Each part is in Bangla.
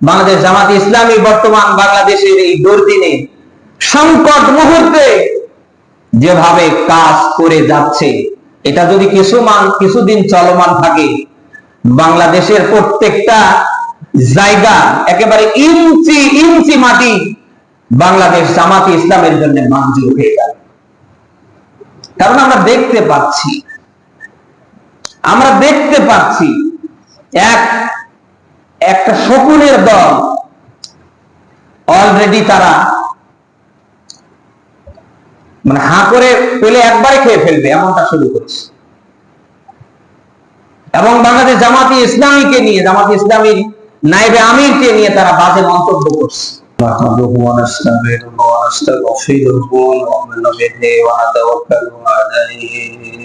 বাংলাদেশ জামাত ইসলামী বর্তমান বাংলাদেশের এই দুর্দিনে সংকট মুহূর্তে যেভাবে কাজ করে যাচ্ছে, এটা যদি কিছু মান কিছুদিন চলমান থাকে, বাংলাদেশের প্রত্যেকটা জায়গা একেবারে ইঞ্চি ইঞ্চি মাটি বাংলাদেশ জামাতি ইসলামের জন্য মঞ্জুর হয়ে যাবে। কারণ আমরা দেখতে পাচ্ছি, আমরা দেখতে পাচ্ছি, এক একটা শকুনের দল অলরেডি তারা মানে হা করে পেলে একবারে খেয়ে ফেলবে এমনটা শুরু করেছে এবং বাংলাদেশ জামাতি ইসলামীকে নিয়ে জামাতি ইসলামীর নাইবে আমিরকে নিয়ে তারা বাজে মন্তব্য করছে نحمده ونستعينه ونستغفره ونؤمن به ونتوكل عليه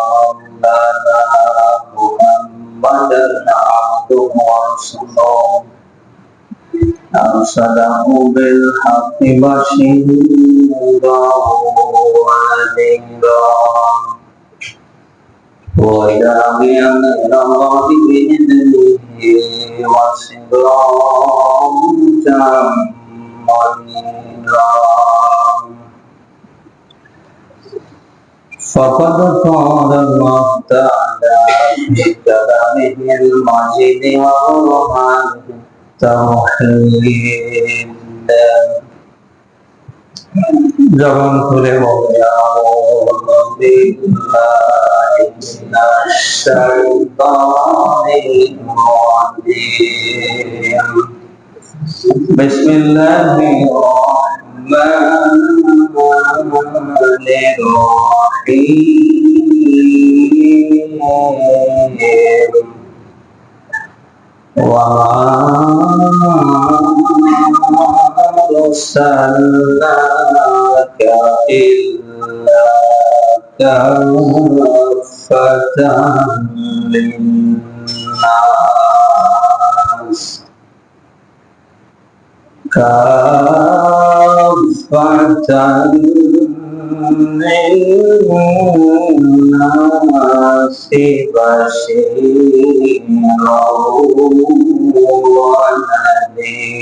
محمدا عبده ورسوله أرسله بالحق بشيرا ونذيرا وإلهي إلى الله بإذنه وسراجا منيرا فقد قال الله تعالى في كلامه المجيد وبرهانه التوحيد জবান খুলে বলে আউযু বিল্লাহি মিনাশ শাইতানির وما أرسلناك إلا كافة للناس كافة للناس بشيرا ونذيرا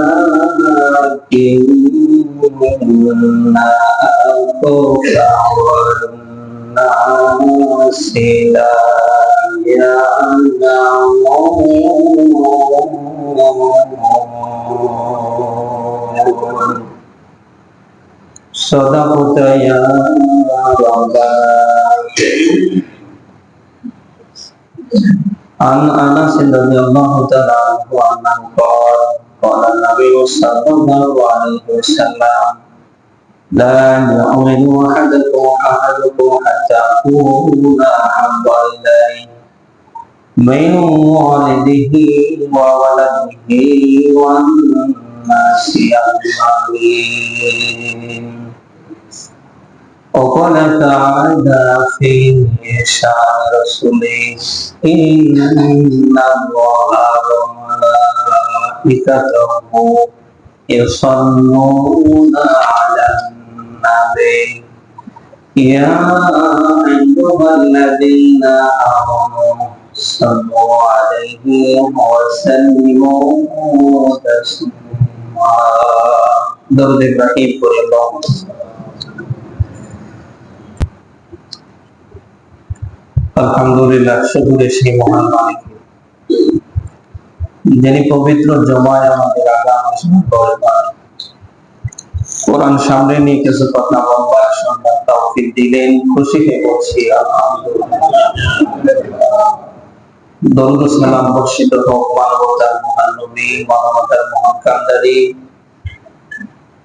ولكن أكثر الناس لا يعلمون صدقت يا ربنا عن انس رضي الله تعالى عنه انه قال قال النبي صلى الله عليه وسلم لا يؤمن احدكم احدكم حتى اكون احب اليه من والده وولده والناس اجمعين وقال تعالى في شان رسوله إن الله وملائكته يصلون على النبي يا أيها الذين آمنوا صلوا عليه وسلموا تسليما درود إبراهيم قل আলহামদুলিল্লাহ শুকুরে সেই মহান মালিক যিনি পবিত্র জমায় আমাদের আগাম করবেন কোরআন সামনে নিয়ে কিছু কথা বলবার তৌফিক দিলেন, খুশি হয়ে বলছি, আলহামদুলিল্লাহ। দরুদ সালাম বর্ষিত হোক মানবতার মহান নবী, মানবতার মহান কান্দারি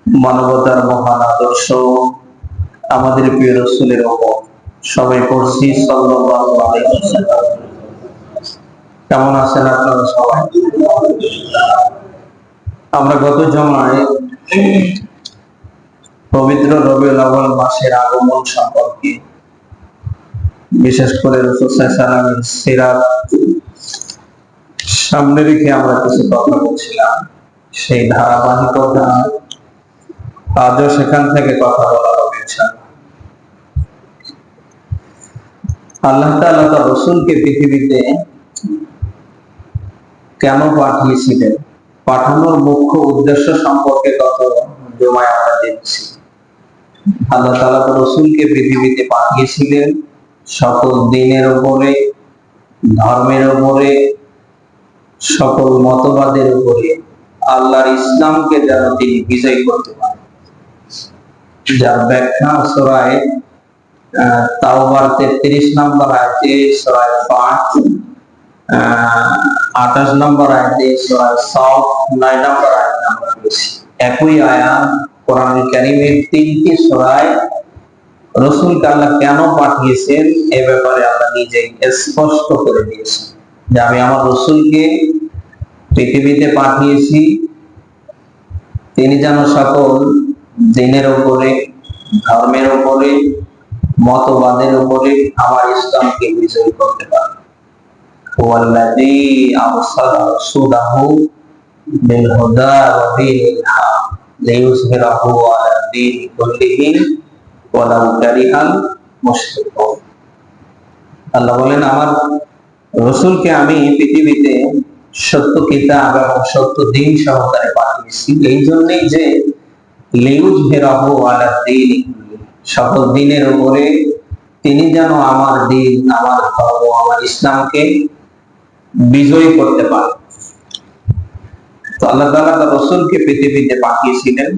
মানবতার মহান আদর্শ, আমাদের প্রিয় রসুলের ওপর। সবাই পড়ছি কেমন আছেন আপনারা সবাই? আমরা গত জমায় পবিত্র রবিউল আউয়াল মাসের আগমন সম্পর্কে বিশেষ করে রসুল সাল্লামের সিরাত সামনে রেখে আমরা কিছু কথা বলছিলাম। সেই ধারাবাহিকতা আজও সেখান থেকে কথা বলা হবে ইনশাআল্লাহ। আল্লাহ তাআলা তার রসুলকে পৃথিবীতে কেন পাঠিয়েছিলেন? পাঠানোর মুখ্য উদ্দেশ্য সম্পর্কে কত জমায় আমরা দেখছি। আল্লাহ তাআলা তার রসুলকে পৃথিবীতে পাঠিয়েছিলেন সকল দিনের উপরে, ধর্মের উপরে, সকল মতবাদের উপরে। আল্লাহর ইসলামকে যেন তিনি বিজয় করতে পারেন। যার ব্যাখ্যা সরায় তাওবার তেত্রিশ নম্বর আয়তে সরায় পাঁচ আঠাশ নম্বর আয়তে সরায় সব নয় নম্বর আয়তে আমরা একই আয়াত কোরআন কারিমের তিনটি সরায় রসুলকে আল্লাহ কেন পাঠিয়েছেন এ ব্যাপারে আল্লাহ নিজেই স্পষ্ট করে দিয়েছেন যে আমি আমার রসুলকে পৃথিবীতে পাঠিয়েছি। তিনি যেন সকল দিনের উপরে, ধর্মের উপরে মতবাদের উপরে আমার ইসলামকে বিজয়ী করতে আল্লাহ বলেন, আমার রসুলকে আমি পৃথিবীতে সত্য কিতাব এবং সত্য দিন সহকারে পাঠিয়েছি। এই জন্যই যে লিউজ হেরাহু আলা দিন সকল দিনের উপরে তিনি যেন আমার দিন, আমার ধর্ম, আমার ইসলামকে বিজয়ী করতে পারে তো আল্লাহ তাআলা তার রসুলকে পৃথিবীতে পাঠিয়েছিলেন।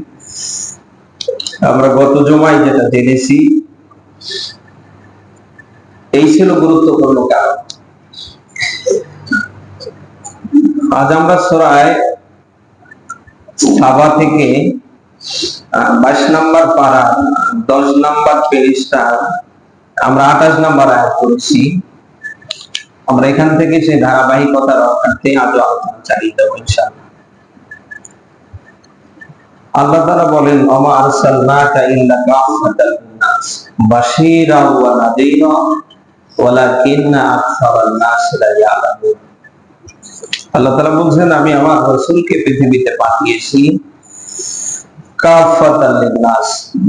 আমরা গত জমায় যেটা জেনেছি, এই ছিল গুরুত্বপূর্ণ কারণ। আজ আমরা সরায় সাবা থেকে বাইশ নাম্বার পাড়া, দশ নাম্বার পেরিসটা আমরা আঠাশ নাম্বার আয়াত করেছি আমরা এখান থেকে সেই ধারাবাহিকতা রক্ষার্থে আজও আলোচনা চালিয়ে দেবো আল্লাহ তাআলা বলেন ইল্লা ওয়া ওয়ালাকিন্না নাস লা ইয়ালামুন। আল্লাহ তাআলা বলছেন, আমি আমার রাসূলকে পৃথিবীতে পাঠিয়েছি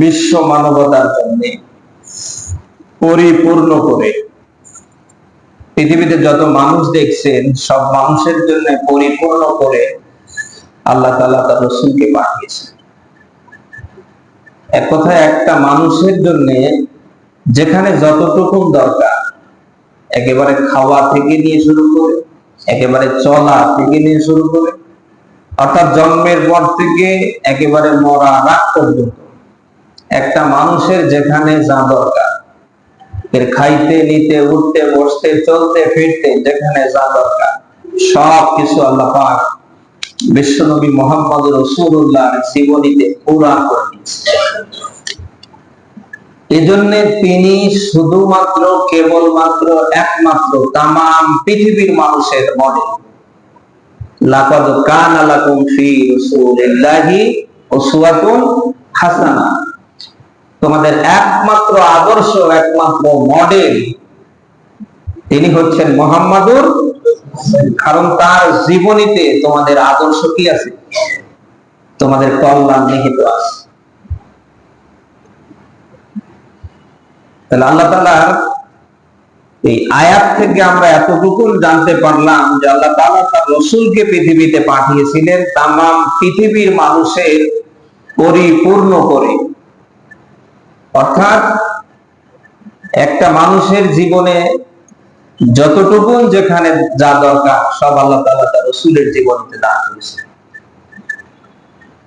বিশ্ব মানবতার জন্য পরিপূর্ণ করে। পৃথিবীতে যত মানুষ দেখছেন, সব মানুষের জন্য পরিপূর্ণ করে আল্লাহ তাআলা তার রসুলকে পাঠিয়েছেন। এক কথায় একটা মানুষের জন্য যেখানে যতটুকু দরকার, একেবারে খাওয়া থেকে নিয়ে শুরু করে, একেবারে চলা থেকে নিয়ে শুরু করে অর্থাৎ জন্মের পর থেকে একেবারে মরা রাগ পর্যন্ত। একটা মানুষের যেখানে যা দরকার, এর খাইতে, নিতে, উঠতে, বসতে, চলতে, ফিরতে, যেখানে যা দরকার, সব কিছু আল্লাহ পাক বিশ্বনবী মোহাম্মদ রসুল্লাহ জীবনীতে পুরা করে দিয়েছে এজন্য তিনি শুধুমাত্র, কেবলমাত্র একমাত্র তাম পৃথিবীর মানুষের মডেল। লাকাদ কানা লাকুম ফি রাসূলিল্লাহি উসওয়াতুন হাসানা। তোমাদের একমাত্র আদর্শ, একমাত্র মডেল তিনি হচ্ছেন মোহাম্মদুর কারণ তার জীবনীতে তোমাদের আদর্শ কি আছে? তোমাদের কল্যাণ নিহিত আছে। তাহলে আল্লাহ তালার এই আয়াত থেকে আমরা এতটুকু জানতে পারলাম যে আল্লাহ তালা তার রসুলকে পৃথিবীতে পাঠিয়েছিলেন তাম পৃথিবীর মানুষের পরিপূর্ণ করে। অর্থাৎ একটা মানুষের জীবনে যতটুকু যেখানে যা দরকার, সব আল্লাহ তালা তার রসুলের জীবনীতে দান করেছে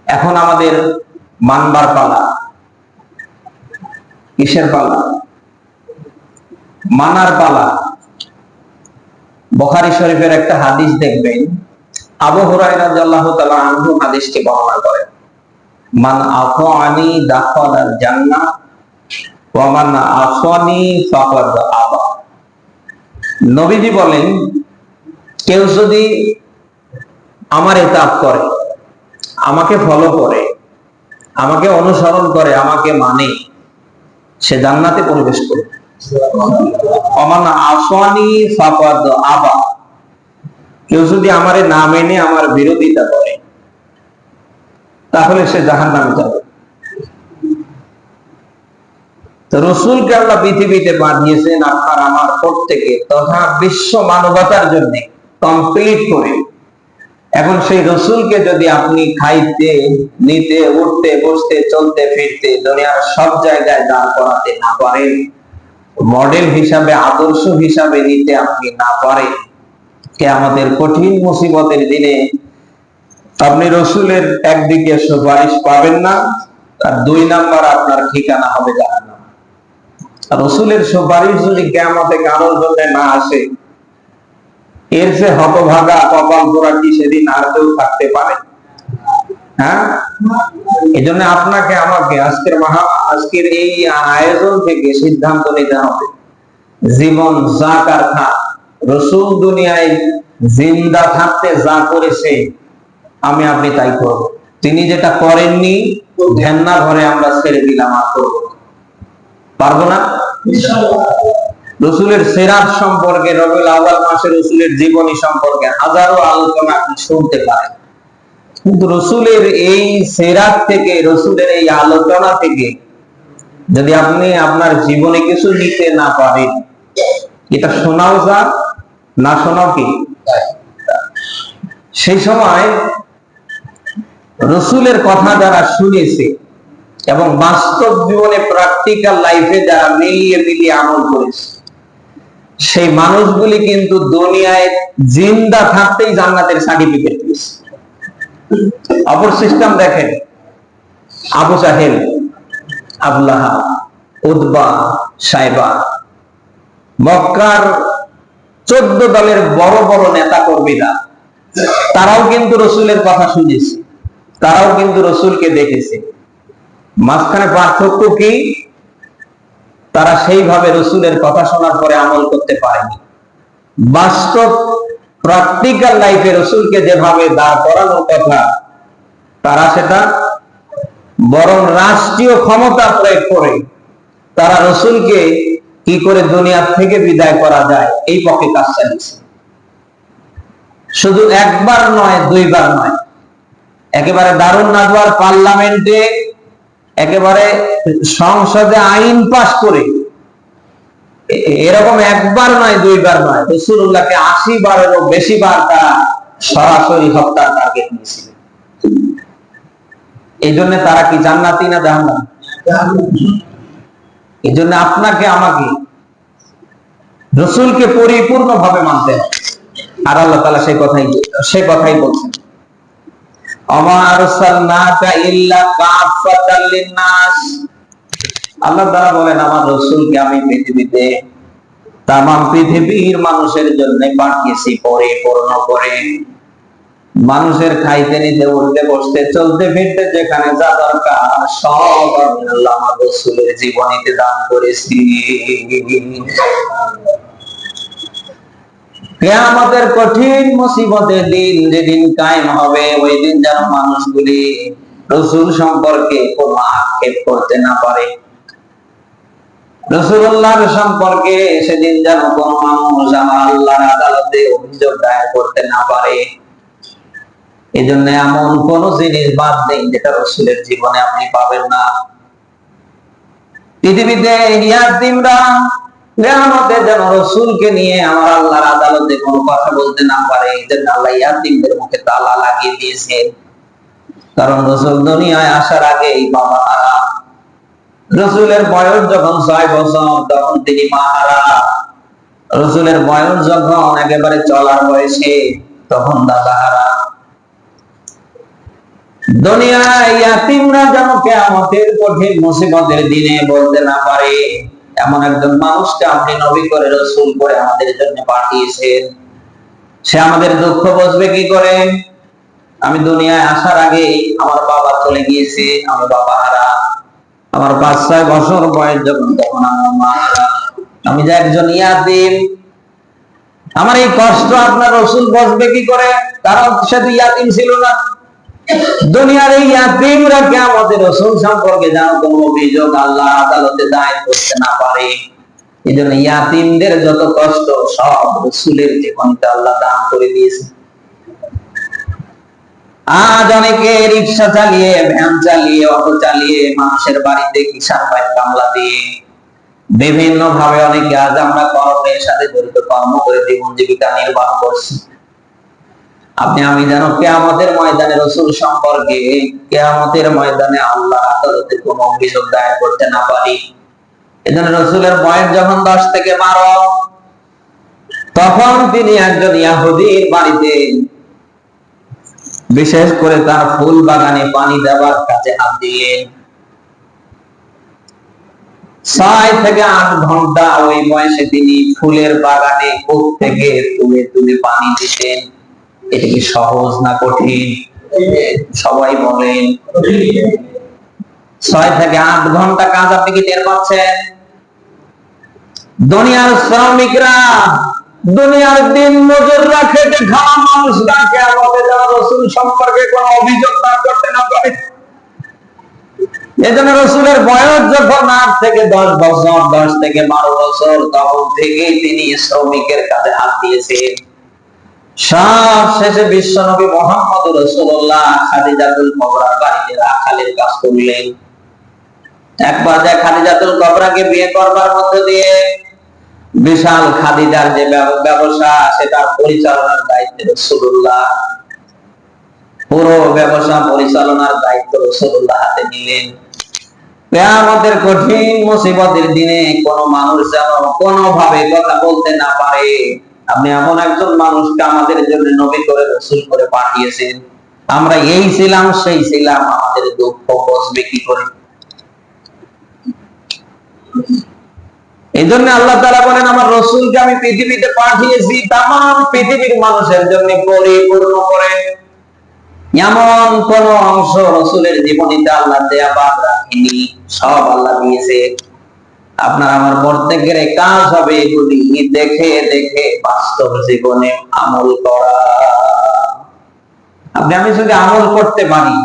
এখন আমাদের মানবার পালা, কিসের পালা? মানার পালা বখারি শরীফের একটা হাদিস দেখবেন, আবু হুরায়রা তাআলা আনহু হাদিসটি বর্ণনা করেন, মান আফানি দাখালাল জান্নাহ ওয়া মান আফানি ফাকাদ আবা। নবীজি বলেন, কেউ যদি আমার এতাপ করে, আমাকে ফলো করে, আমাকে অনুসরণ করে, আমাকে মানে সে জান্নাতে প্রবেশ করবে। অমান আসওয়ানি ফাকাদ আবা। কেউ যদি আমারে বিরোধিতা করে, তাহলে সে জাহান নামে যাবে। তো রসুলকে আল্লাহ পৃথিবীতে পাঠিয়েছেন আপনার, আমার তথা বিশ্ব মানবতার জন্য কমপ্লিট করে। এখন সেই রসুলকে যদি আপনি খাইতে, নিতে, উঠতে, বসতে, চলতে, ফিরতে, দুনিয়ার সব জায়গায় দাঁড় করাতে না পারেন মডেল হিসাবে, আদর্শ হিসাবে নিতে আপনি না পারেন। কে আমাদের কঠিন মুসিবতের দিনে আপনি রসুলের একদিকে সুপারিশ পাবেন না, আর দুই নাম্বার আপনার ঠিকানা হবে জাহান্নাম। রসুলের সুপারিশ যদি কেমতে কারোর জন্য না আসে, এর সে হতভাগা কপাল পোড়া কি সেদিন আর কেউ থাকতে পারে? হ্যাঁ? এই জন্য আপনাকে আমাকে আজকের মহা, আজকের এই আয়োজন থেকে সিদ্ধান্ত নিতে হবে। জীবন যা রসুল দুনিয়ায় জিন্দা থাকতে যা করেছে, আমি, আপনি তাই করব। তিনি যেটা করেননি ধ্যান্না ঘরে আমরা ছেড়ে দিলাম আর করব না। পারব না? রসুলের সেরাত সম্পর্কে, রবিউল আউয়াল মাসে রসুলের জীবনী সম্পর্কে হাজারো আলোচনা আপনি শুনতে পারেন। কিন্তু রসুলের এই সেরাত থেকে, রসুলের এই আলোচনা থেকে যদি আপনি আপনার জীবনে কিছু নিতে না পারেন, এটা শোনাও যা, না শোনাও কি? সেই সময় রসুলের কথা যারা শুনেছে এবং বাস্তব জীবনে প্র্যাকটিক্যাল লাইফে যারা মিলিয়ে মিলিয়ে আমল করেছে, সেই মানুষগুলি কিন্তু দুনিয়ায় জিন্দা থাকতেই জান্নাতের সার্টিফিকেট পেয়েছে অপর সিস্টেম দেখেন, আবু সাহেল আবুল্লাহ উদ্বা সাইবা। মক্কার চোদ্দ দলের বড় বড় নেতা কর্মীরা তারাও কিন্তু রসুলের কথা শুনেছে, তারাও কিন্তু রসুলকে দেখেছে। মাঝখানে পার্থক্য কি? তারা সেইভাবে রসুলের কথা শোনার পরে আমল করতে পারেনি। বাস্তব প্র্যাকটিক্যাল লাইফে রসুলকে যেভাবে দাঁড় করানোর কথা, তারা সেটা বরং রাষ্ট্রীয় ক্ষমতা প্রয়োগ করে, তারা রসুলকে কি করে দুনিয়া থেকে বিদায় করা যায়, এই পক্ষে কাজ চালিয়েছে। শুধু একবার নয়, দুইবার নয়। একেবারে দারুণ নাজওয়ার পার্লামেন্টে, একেবারে সংসদে আইন পাশ করে এরকম একবার নয়, দুইবার নয়। রসুল্লাহকে আশি বারেরও বেশি বার তারা সরাসরি হত্যার টার্গেট নিয়েছিল। এই জন্য তারা কি জান্নাতি না জাহান্নাম? এই জন্য আপনাকে, আমাকে রসুলকে পরিপূর্ণ ভাবে মানতে। আর আল্লাহ তালা সেই কথাই সে কথাই বলছেন। আমার ইল্লা কাফাতাল লিন্নাস। আল্লাহ তাআলা বলেন, আমার রাসূলকে আমি পৃথিবীতে তাম পৃথিবীর মানুষের জন্য পাঠিয়েছি পরিপূর্ণ করে। মানুষের খাইতে, নিতে, উঠতে, বসতে, চলতে, ফিরতে, যেখানে যা দরকার, সব আমি আল্লাহ রাসূলের জীবনীতে দান করেছি। কেয়ামতের কঠিন মুসিবতের দিন যেদিন কায়েম হবে, ওই দিন যেন মানুষগুলি রসুল সম্পর্কে কোনো আক্ষেপ করতে না পারে। রসুল্লাহর সম্পর্কে সেদিন যেন কোন মানুষ আমার আল্লাহর আদালতে অভিযোগ দায়ের করতে না পারে। এই জন্য এমন কোন জিনিস বাদ নেই যেটা রসুলের জীবনে আপনি পাবেন না। পৃথিবীতে ইয়াতিমরা কেয়ামতে যেন রসুলকে নিয়ে আমার আল্লাহর আদালতে কোনো কথা বলতে না পারে এই জন্য আল্লাহ ইয়াতিমদের মুখে তালা লাগিয়ে দিয়েছেন কারণ রসুল দুনিয়ায় আসার আগে এই বাবা রসুলের বয়স যখন ছয় বছর, তখন তিনি মাহারা রসুলের বয়স যখন একেবারে চলার বয়সে, তখন দাদা হারা দুনিয়ায় যেন কঠিন মুসিবতের দিনে বলতে না পারে, এমন একজন মানুষকে আপনি নবী করে রসুল করে আমাদের জন্য পাঠিয়েছেন। সে আমাদের দুঃখ বুঝবে কি করে? আমি দুনিয়ায় আসার আগে আমার বাবা চলে গিয়েছে আমি বাবা আমার পাঁচ, ছয় বছর বয়স যখন তখন আমার মা, আমি যে একজন ইয়াতিম, আমার এই কষ্ট আপনার রসুল বসবে কি করে? কারণ সে তো ইয়াতিম ছিল না। দুনিয়ার এই ইয়াতিমরা কে আমাদের রসুল সম্পর্কে যেন কোন অভিযোগ আল্লাহ আদালতে দায়ের করতে না পারে। এই জন্য ইয়াতিমদের যত কষ্ট, সব রসুলের জীবনটা আল্লাহ দান করে দিয়েছে আজ অনেকে রিক্সা চালিয়ে, ভ্যান চালিয়ে, অটো চালিয়ে মানুষের বাড়িতে কিষান পাইপ কামলা দিয়ে? বিভিন্ন ভাবে অনেকে আজ আমরা কর্মের সাথে জড়িত, কর্ম করে জীবন জীবিকা নির্বাহ করছি। আপনি আমি যেন কেয়ামতের ময়দানে রসুল সম্পর্কে কেয়ামতের ময়দানে আল্লাহ আদালতে কোনো অভিযোগ দায়ের করতে না পারি। এজন্য রসুলের বয়স যখন দশ থেকে বারো, তখন তিনি একজন ইয়াহুদির বাড়িতে বিশেষ করে তার ফুল বাগানে পানি দেওয়ার কাছে হাত দিলেন। ছয় থেকে আট ঘণ্টা ওই বয়সে তিনি ফুলের বাগানে কোপ থেকে তুলে তুলে পানি দিতেন। এটা কি সহজ না কঠিন? সবাই বলেন। ছয় থেকে আট ঘণ্টা কাজ আপনি কি টের পাচ্ছেন? দুনিয়ার শ্রমিকরা দুনিয়ার দিন মজুররা খেটে খাওয়া মানুষরা আমাদের যারা রসুল সম্পর্কে কোনো অভিযোগ না করতে না পারে। এজন্য রসুলের বয়স যখন আট থেকে দশ বছর, দশ থেকে বারো বছর, তখন তিনি শ্রমিকের হাত দিয়েছেন। সব শেষে বিশ্ব নবী মোহাম্মদ রসুল্লাহ খাদিজাতুল কবরার বাড়িতে রাখালের কাজ করলেন। একবার যায় খাদিজাতুল কবরাকে বিয়ে করবার মধ্যে দিয়ে বিশাল খাদিজার যে ব্যবসা সেটার পরিচালনার দায়িত্ব রসুল্লাহ পুরো ব্যবসা পরিচালনার দায়িত্ব রসুল্লাহ হাতে নিলেন। কঠিন মুসিবতের দিনে কোন মানুষ যেন কথা বলতে না পারে। আপনি এমন একজন মানুষকে আমাদের জন্য নবী করে, রসুল করে পাঠিয়েছেন। আমরা এই ছিলাম, সেই ছিলাম, আমাদের দুঃখ বসবে কি করে? এই জন্য আল্লাহ তারা বলেন, আমার রসুলকে আমি পৃথিবীতে পাঠিয়েছি তাম পৃথিবীর মানুষের জন্য পরিপূর্ণ করে। এমন কোন অংশ রসুলের জীবনীতে আল্লাহ দেয়া বাদ রাখিনি, সব আল্লাহ দিয়েছে। আপনার আমার প্রত্যেকের কাজ হবে এগুলি দেখে দেখে বাস্তব জীবনে আমল করা। আপনি, আমি যদি আমল করতে পারি,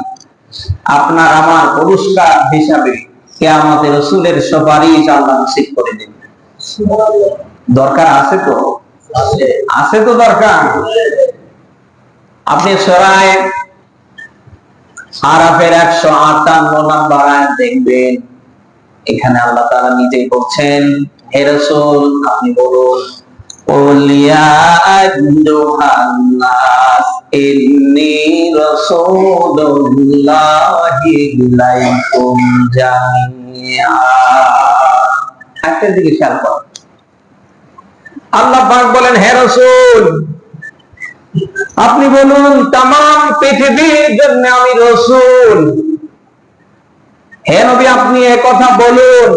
আপনার আমার পুরস্কার হিসাবে কে আমাদের রসুলের সুপারিশ আল্লাহ নসিব করে দিন দরকার আছে তো? আছে। তো দরকার। আপনি সরায় আরাফের একশো আটান্ন নাম্বার আয়াত দেখবেন। এখানে আল্লাহ তারা নিজেই বলছেন হে রসুল আপনি বলুন আল্লাহ জামিয়া একটা দিকে খেয়াল করুন আল্লাহ পাক বলেন, হে রাসূল, আপনি বলুন তাম পৃথিবীর জন্য আমি রসুল। হে নবী, আপনি কথা বলুন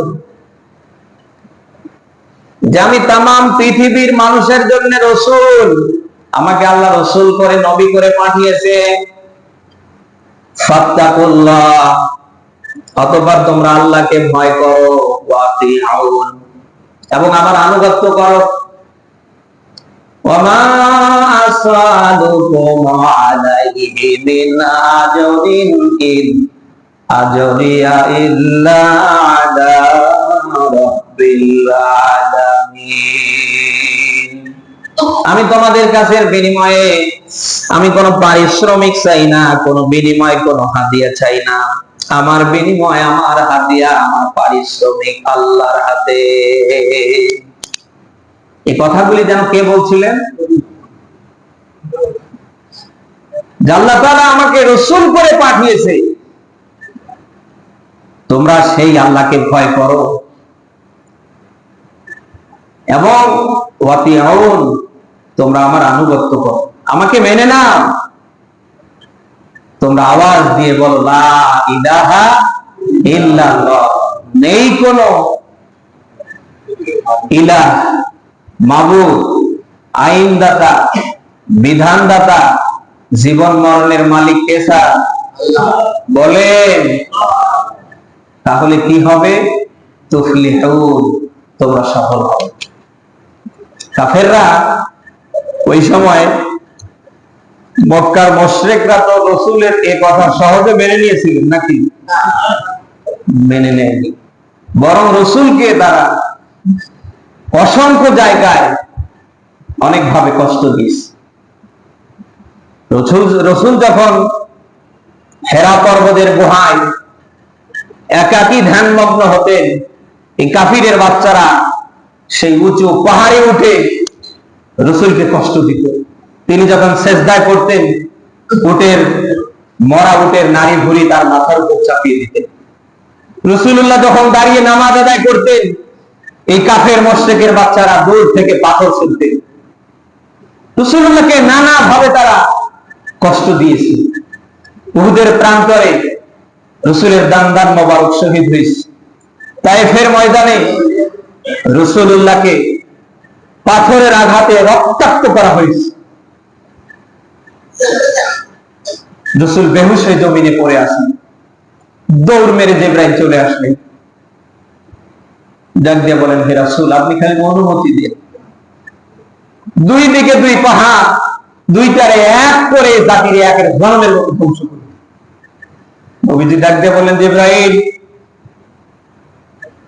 যে আমি তাম পৃথিবীর মানুষের জন্য রসুল। আমাকে আল্লাহ রসুল করে, নবী করে পাঠিয়েছে। ফাত্তাকুল্লাহ। অতবার তোমরা আল্লাহকে ভয় করো এবং আমার আনুগত্য করো। আমি তোমাদের কাছে বিনিময়ে, আমি কোনো পারিশ্রমিক চাই না, কোনো বিনিময় কোনো হাতিয়া চাই না। আমার বিনিময়, আমার হাদিয়া আমার পারিশ্রমিক আল্লাহর হাতে। এই কথাগুলি যেন কে বলছিলেন? আল্লাহ তাআলা আমাকে রসুল করে পাঠিয়েছে। তোমরা সেই আল্লাহকে ভয় করো। এবং তোমরা আমার আনুগত্য করো। আমাকে মেনে নাও। তোমরা আওয়াজ দিয়ে বলো, লা ইল্লাল্লাহ। নেই কোনো ইলাহ, মাবুদ, আইনদাতা, বিধানদাতা, জীবন মরণের মালিক কেসা বলেন। তাহলে কি হবে? তুফলিহুন, তোমরা সফল হবে কাফেররা ওই সময় মক্কার মশরেকরা তো রসুলের এ কথা সহজে মেনে নিয়েছিলেন নাকি? মেনে নেয়নি। বরং রসুলকে তারা অসংখ্য জায়গায় অনেকভাবে কষ্ট দিয়েছে। রসুল রসুল যখন হেরা পর্বতের গুহায় একাকী ধ্যানমগ্ন হতেন, এই কাফিরের বাচ্চারা সেই উঁচু পাহাড়ে উঠে রসুলকে কষ্ট দিত। তিনি যখন সেজদায় করতেন উটের, মরা উটের নারী ভুড়ি তার মাথার উপর চাপিয়ে দিতেন। রসুল্লাহ যখন দাঁড়িয়ে নামাজ আদায় করতেন, এই কাফের মস্তেকের বাচ্চারা দূর থেকে পাথর ছুলতেন রসুল্লাহকে নানা ভাবে তারা কষ্ট দিয়েছে। উহুদের প্রান্তরে রসুলের দান মোবারক শহীদ হয়েছে। তাইফের ময়দানে রসুল্লাহকে পাথরের আঘাতে রক্তাক্ত করা হয়েছে। রসুল বেহুশ হয়ে জমিনে পড়ে আসেন দৌড় মেরে জেব্রাইল চলে আসলেন ডাক দিয়ে বলেন, হে রাসূল, আপনি খালি অনুমতি দিয়ে দুই দিকে দুই পাহাড়, দুইটারে এক করে জাতির একের জন্মের মতো ধ্বংস করে নবীজি ডাক দিয়ে বললেন জেব্রাইল,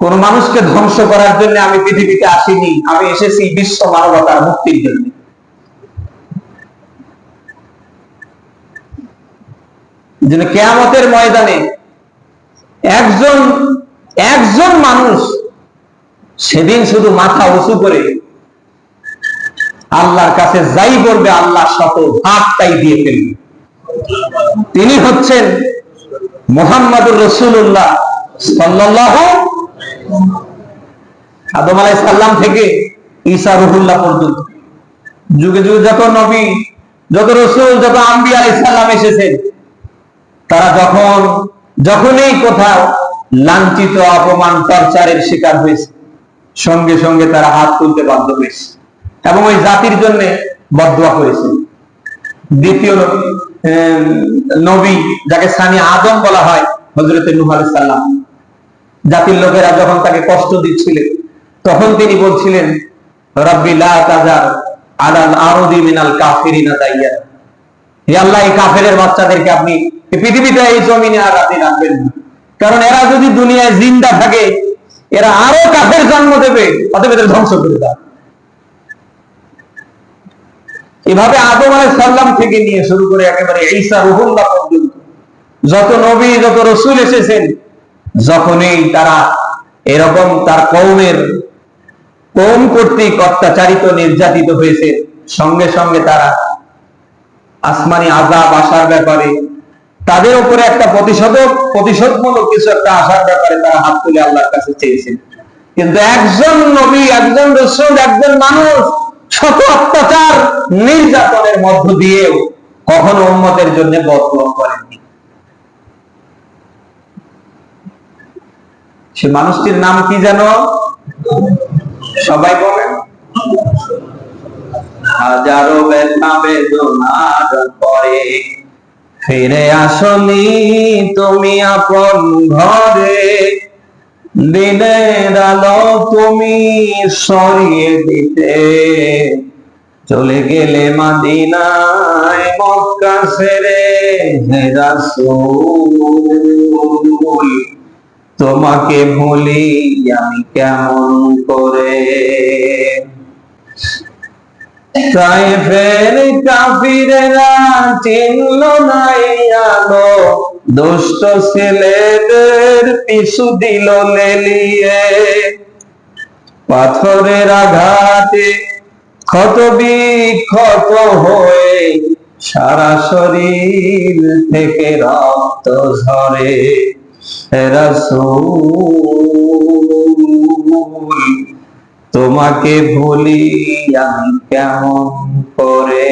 কোন মানুষকে ধ্বংস করার জন্য আমি পৃথিবীতে আসিনি। আমি এসেছি বিশ্ব মানবতার মুক্তির জন্য। যেন কেয়ামতের ময়দানে একজন একজন মানুষ সেদিন শুধু মাথা উঁচু করে আল্লাহর কাছে যাই বলবে, আল্লাহ শত ভাগটাই দিয়ে ফেলবে। তিনি হচ্ছেন মোহাম্মদুর রসুল্লাহ সাল্লাল্লাহু আদম আলাই সাল্লাম থেকে ঈসা রুহুল্লাহ পর্যন্ত। যুগে যুগে যত নবী, যত রসুল, যত আম্বি আলাই সাল্লাম এসেছেন তারা যখন, যখনই কোথাও লাঞ্ছিত, অপমান, টর্চারের শিকার হয়েছে, সঙ্গে সঙ্গে তারা হাত তুলতে বাধ্য হয়েছে এবং ওই জাতির জন্য বদুয়া করেছে। দ্বিতীয় নবী যাকে সানি আদম বলা হয় হজরত নুহ আলাইহিস সালাম। জাতির লোকেরা যখন তাকে কষ্ট দিচ্ছিলেন তখন তিনি বলছিলেন, রব্বি লা তাজার আলাল আরদি মিনাল কাফিরিনা দাইয়া হে আল্লাহ, এই কাফেরের বাচ্চাদেরকে আপনি পৃথিবীতে এই জমিনে আর আপনি রাখবেন না। কারণ এরা যদি দুনিয়ায় জিন্দা থাকে, এরা আরও কাফের জন্ম দেবে, অতএব এদের ধ্বংস করে দেয় এভাবে আদম আলাই সাল্লাম থেকে নিয়ে শুরু করে একেবারে ঈসা রুহুল্লাহ পর্যন্ত, যত নবী, যত রসুল এসেছেন, যখনই তারা এরকম তার কৌমের কৌম কর্তৃক অত্যাচারিত, নির্যাতিত হয়েছে, সঙ্গে সঙ্গে তারা আসমানি আজাব আসার ব্যাপারে তাদের উপরে একটা প্রতিশোধক, প্রতিশোধমূলক কিছু একটা আসার ব্যাপারে তারা হাত তুলে আল্লাহর কাছে চেয়েছেন। কিন্তু একজন নবী, একজন রসুল, একজন মানুষ শত অত্যাচার নির্যাতনের মধ্য দিয়েও কখনো উম্মতের জন্য বদল করেননি। সে মানুষটির নাম কি যেন? সবাই বলেন। হাজারো ব্যথা বেদনার পরে ফিরে আসনি তুমি আপন ঘরে। দিনের আলো তুমি সরিয়ে দিতে। চলে গেলে মাদিনায় মক্কা হে রাসূল, তোমাকে ভুলি আমি কেমন করে? তাইফের কাফিরেরা চিনল নাই আলো। দুষ্ট ছেলেদের পিছু দিল লেলিয়ে। পাথরের আঘাতে ক্ষত বিক্ষত হয়ে সারা শরীর থেকে রক্ত ঝরে। রাসূল তোমাকে ভুলি আমি কেমন করে?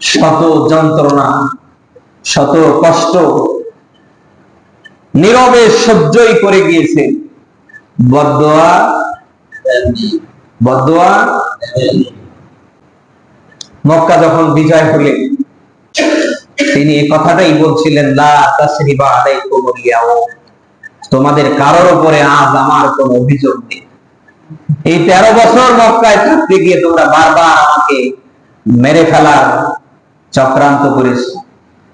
শত যন্ত্রণা, শত কষ্ট নীরবে সহ্যই করে গিয়েছে। বদোয়া বদোয়া মক্কা যখন বিজয় হলে, তিনি এই কথাটাই বলছিলেন, লা তাসরিবা আলাইকুমুল ইয়াউম। তোমাদের কারোর উপরে আজ আমার কোন অভিযোগ নেই। এই তেরো বছর মক্কায় থাকতে গিয়ে তোমরা বারবার আমাকে মেরে ফেলার চক্রান্ত করেছ।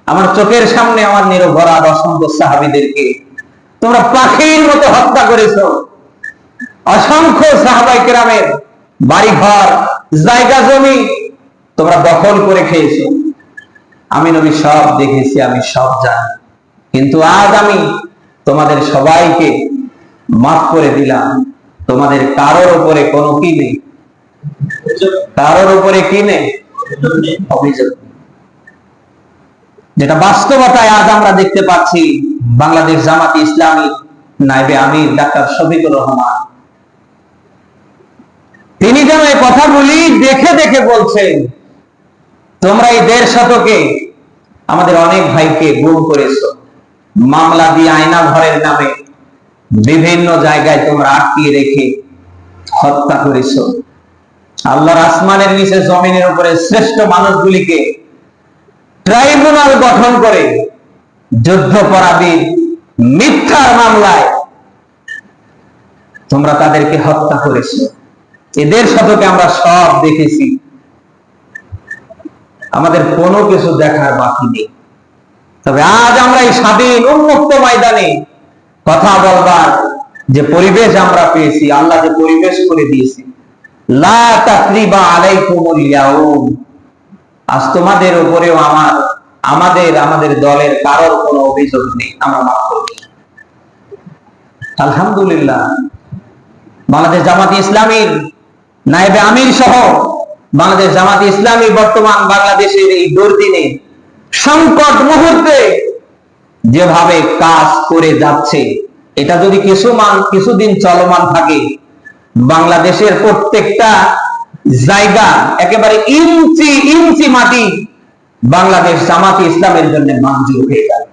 আমার চোখের সামনে আমার নিরভরাধ অসংখ্য সাহাবিদেরকে তোমরা পাখির মতো হত্যা করেছ। অসংখ্য সাহাবাই কেরামের বাড়ি ঘর জায়গা জমি তোমরা দখল করে খেয়েছো। আমি নবী সব দেখেছি, আমি সব জানি। কিন্তু আজ আমি তোমাদের সবাইকে মাফ করে দিলাম। তোমাদের কারোর উপরে কোনো কি নেই? কারোর উপরে কি নেই? যেটা বাস্তবতায় আজ আমরা দেখতে পাচ্ছি, বাংলাদেশ জামাতি ইসলামী নাইবে আমির ডাক্তার শফিকুর রহমান। তিনি যেন এই কথাগুলি দেখে দেখে বলছেন, তোমরা এই দেড় শতকে আমাদের অনেক ভাইকে গুম করেছ। মামলা দিয়ে আয়না ঘরের নামে বিভিন্ন জায়গায় তোমরা আটকিয়ে রেখে হত্যা করেছ। আল্লাহর আসমানের নিচে জমিনের উপরে শ্রেষ্ঠ মানুষগুলিকে ট্রাইব্যুনাল গঠন করে যুদ্ধপরাধীর মিথ্যার মামলায় তোমরা তাদেরকে হত্যা করেছ। এদের শতকে আমরা সব দেখেছি। আমাদের কোনো কিছু দেখার বাকি নেই। তবে আজ আমরা এই স্বাধীন উন্মুক্ত ময়দানে কথা বলবার যে পরিবেশ আমরা পেয়েছি, আল্লাহ যে পরিবেশ করে দিয়েছি। আজ তোমাদের উপরেও আমার, আমাদের আমাদের দলের কারোর কোনো অভিযোগ নেই, আমরা মাফ আলহামদুলিল্লাহ। বাংলাদেশ জামাত ইসলামীর নায়েবে আমির সহ বাংলাদেশ জামাত ইসলামী বর্তমান বাংলাদেশের এই দুর্দিনে সংকট মুহূর্তে যেভাবে কাজ করে যাচ্ছে, এটা যদি কিছু মান কিছুদিন চলমান থাকে, বাংলাদেশের প্রত্যেকটা জায়গা একেবারে ইঞ্চি ইঞ্চি মাটি বাংলাদেশ জামাতি ইসলামের জন্য মঞ্জুর হয়ে যাবে।